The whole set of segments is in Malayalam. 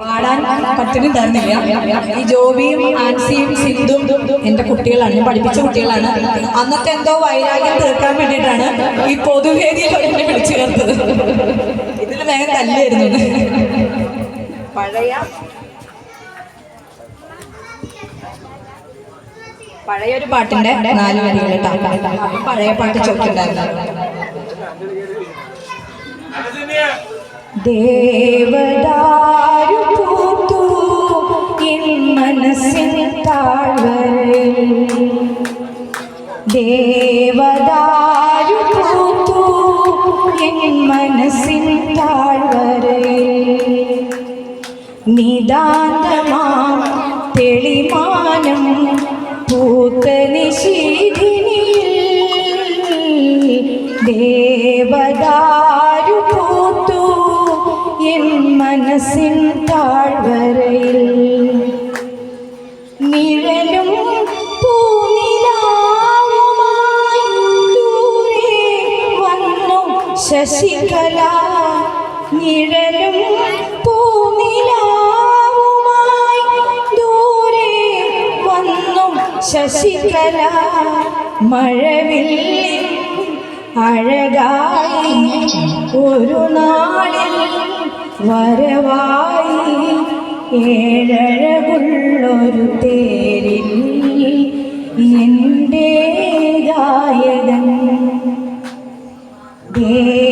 പാടാൻ പറ്റിനും തന്നില്ല ഈ ജോബിയും ആൻസിയും സിന്ധും എന്റെ കുട്ടികളാണ്. ഞാൻ പഠിപ്പിച്ച കുട്ടികളാണ്. അന്നത്തെ എന്തോ വൈരാഗ്യം തീർക്കാൻ വേണ്ടിയിട്ടാണ് ഈ പൊതുവേദിയിൽ എന്നെ വിളിച്ചു ചേർത്തത്. ഇതിൽ വേഗം തല്ലായിരുന്നു പഴയ പഴയ ഒരു പാട്ടിന്റെ നാല് വരികൾ പഴയ പാട്ട് ചോദിക്കുന്നുണ്ടായിരുന്നു ദേവദാരു ദേവദാരു പൂത്തു എൻ മനസ്സിൻ താഴ്വരയിൽ. ദേവദാരു എൻ മനസ്സിൻ താഴ്വരയിൽ. ശശികല നിഴലും പൂനിലാവുമായി ദൂരെ വന്നു. ശശികല മഴവില്ലിൻ അഴകായി ഒരു നാളിൽ വരവായി ഏഴഴകുള്ളൊരു തേരിൽ എന്റെ ഗായകൻ. ദേവദാരു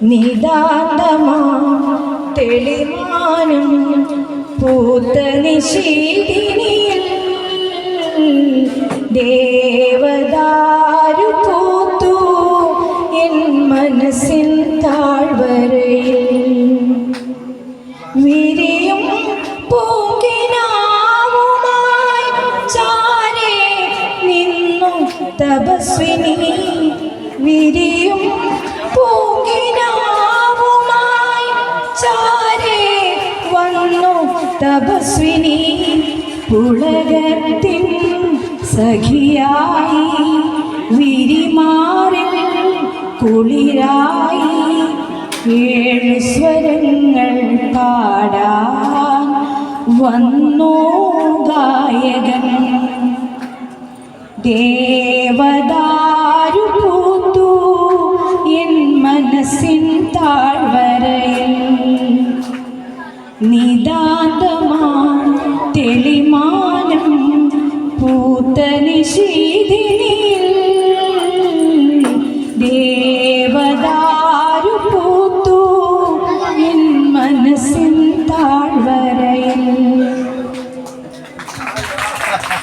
നിതാന്തമാ തെളിമാനം പൂത്ത നിശീതിനിയിൽ ദേവദാരു പൂത്തു എൻ മനസ്സിൻ താഴ്വരയിൽ. വിരിയും പൂകിനാവുമായി ചാരേ നിന്നു തപസ്വിനി വിരിയും തപസ്വിനി പുളകത്തിൻ സഖിയായി വിരിമാറിൽ കുളിരായി ഏഴ് സ്വരങ്ങൾ പാടാൻ വന്നു ഗായകൻ. ദേവദാരു പൂത്തു എൻ മനസ്സിൻ താഴ്വരയിൽ നിതാന്തമാ തെളിമാനം